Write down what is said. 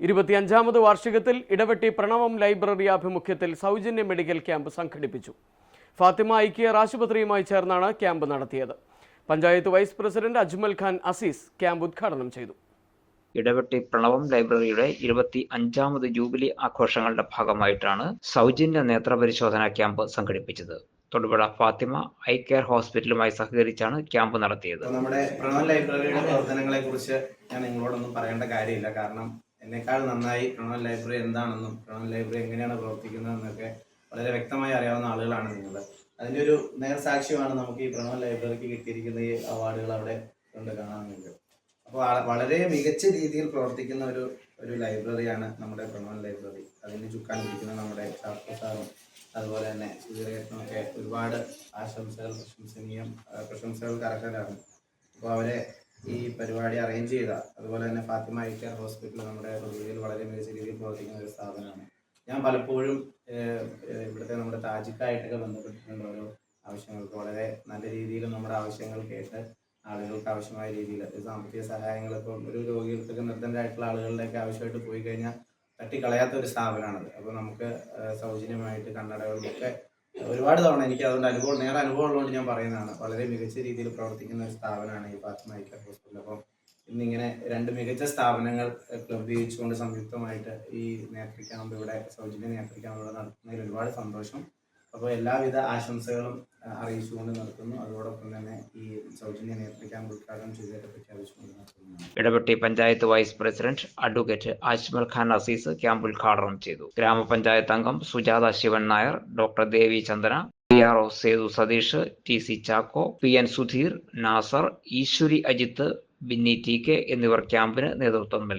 ഇരുപത്തിയഞ്ചാമത് വാർഷികത്തിൽ Idavetti Pranavam library ആഭിമുഖ്യത്തിൽ സൗജന്യ medical camp സംഘടിപ്പിച്ചു. ഫാത്തിമ ഐക്കിയർ ആശുപത്രിയുമായി ചേർന്നാണ് ക്യാമ്പ് നടത്തിയത്. Panchayat vice president Ajmal Khan Azeez camp ഉദ്ഘാടനം ചെയ്തു. ഇടവെട്ടി പ്രണവം ലൈബ്രറിയുടെ ഇരുപത്തി അഞ്ചാമത് ജൂബിലി ആഘോഷങ്ങളുടെ ഭാഗമായിട്ടാണ് സൗജന്യ നേത്ര പരിശോധനാ ക്യാമ്പ് സംഘടിപ്പിച്ചത്. തൊടുപുഴ ഫാത്തിമ ഐ കെയർ ഹോസ്പിറ്റലുമായി സഹകരിച്ചാണ് ക്യാമ്പ് നടത്തിയത്. നമ്മുടെ പ്രണവം ലൈബ്രറിയുടെ പ്രവർത്തനങ്ങളെ കുറിച്ച് ഞാൻ നിങ്ങളോടൊന്നും പറയേണ്ട കാര്യമില്ല. കാരണം എന്നെക്കാൾ നന്നായി പ്രണവ് ലൈബ്രറി എന്താണെന്നും പ്രണവ് ലൈബ്രറി എങ്ങനെയാണ് പ്രവർത്തിക്കുന്നതെന്നൊക്കെ വളരെ വ്യക്തമായി അറിയാവുന്ന ആളുകളാണ് നിങ്ങൾ അതിന്റെ ഒരു നേർസാക്ഷ്യമാണ് നമുക്ക് ഈ പ്രണവ ലൈബ്രറിക്ക് കിട്ടിയിരിക്കുന്ന ഈ അവാർഡുകൾ അവിടെ കൊണ്ട് കാണാൻ അപ്പോൾ വളരെ മികച്ച രീതിയിൽ പ്രവർത്തിക്കുന്ന ഒരു ഒരു ലൈബ്രറിയാണ് നമ്മുടെ പ്രണവ് ലൈബ്രറി. അതിന് ചുക്കാൻ പിടിക്കുന്ന നമ്മുടെ ശാസ്ത്രസാറും അതുപോലെ തന്നെ ഒക്കെ ഒരുപാട് ആശംസകൾ പ്രശംസനീയം പ്രശംസകൾ അർഹരാണ് അപ്പോൾ അവരെ പരിപാടി അറേഞ്ച് ചെയ്ത. അതുപോലെ തന്നെ ഫാത്തിമ ഐ കെയർ ഹോസ്പിറ്റൽ നമ്മുടെ രോഗികൾ വളരെ മികച്ച രീതിയിൽ പ്രവർത്തിക്കുന്ന ഒരു സ്ഥാപനമാണ്. ഞാൻ പലപ്പോഴും ഇവിടുത്തെ നമ്മുടെ താജിക്കായിട്ടൊക്കെ ബന്ധപ്പെട്ടിട്ടുണ്ട് ഓരോ ആവശ്യങ്ങൾക്ക് വളരെ നല്ല രീതിയിൽ നമ്മുടെ ആവശ്യങ്ങൾ കേട്ട് ആളുകൾക്ക് ആവശ്യമായ രീതിയിൽ സാമ്പത്തിക സഹായങ്ങൾ ഇപ്പോൾ ഒരു രോഗികൾക്കൊക്കെ നിർദ്ധനരായിട്ടുള്ള ആളുകളിലേക്ക് ആവശ്യമായിട്ട് പോയി കഴിഞ്ഞാൽ തട്ടിക്കളയാത്ത ഒരു സ്ഥാപനമാണത്. അപ്പോൾ നമുക്ക് സൗജന്യമായിട്ട് കണ്ണടകളുമൊക്കെ ഒരുപാട് തവണ എനിക്ക് അതുകൊണ്ട് അനുഭവം നേരെ അനുഭവം ഉള്ളതുകൊണ്ട് ഞാൻ പറയുന്നതാണ്. വളരെ മികച്ച രീതിയിൽ പ്രവർത്തിക്കുന്ന ഒരു സ്ഥാപനമാണ് ഈ ഫാത്തിമ ഐക്യ ഹോസ്പിറ്റൽ. അപ്പം ഇന്നിങ്ങനെ രണ്ട് മികച്ച സ്ഥാപനങ്ങൾ ക്ലബ് ചെയ്യിച്ചുകൊണ്ട് സംയുക്തമായിട്ട് ഈ നേത്രക്യാമ്പ് ഇവിടെ സൗജന്യ നേത്രക്യാമ്പ് ഇവിടെ നടത്തുന്നതിൽ ഒരുപാട് സന്തോഷം. അപ്പോൾ എല്ലാവിധ ആശംസകളും അറിയിച്ചുകൊണ്ട് നടത്തുന്നു അതോടൊപ്പം തന്നെ ഈ സൗജന്യ നേതൃക്യാമ്പ് ഉദ്ഘാടനം ചെയ്തതിനെ പ്രഖ്യാപിച്ചുകൊണ്ട് നടത്തുന്നു ഇടപെട്ടി panchayat vice president advocate Ajmal Khan Azeez camp ഉദ്ഘാടനം ചെയ്തു. ഗ്രാമപഞ്ചായത്ത് അംഗം Sujatha Sivan Nair doctor Devi Chandana P R O Sethu Satheesh T C Chacko P N Sudheer Nasar Eswari Ajith Binny T K എന്നിവർ ക്യാമ്പിന് നേതൃത്വം നൽകി.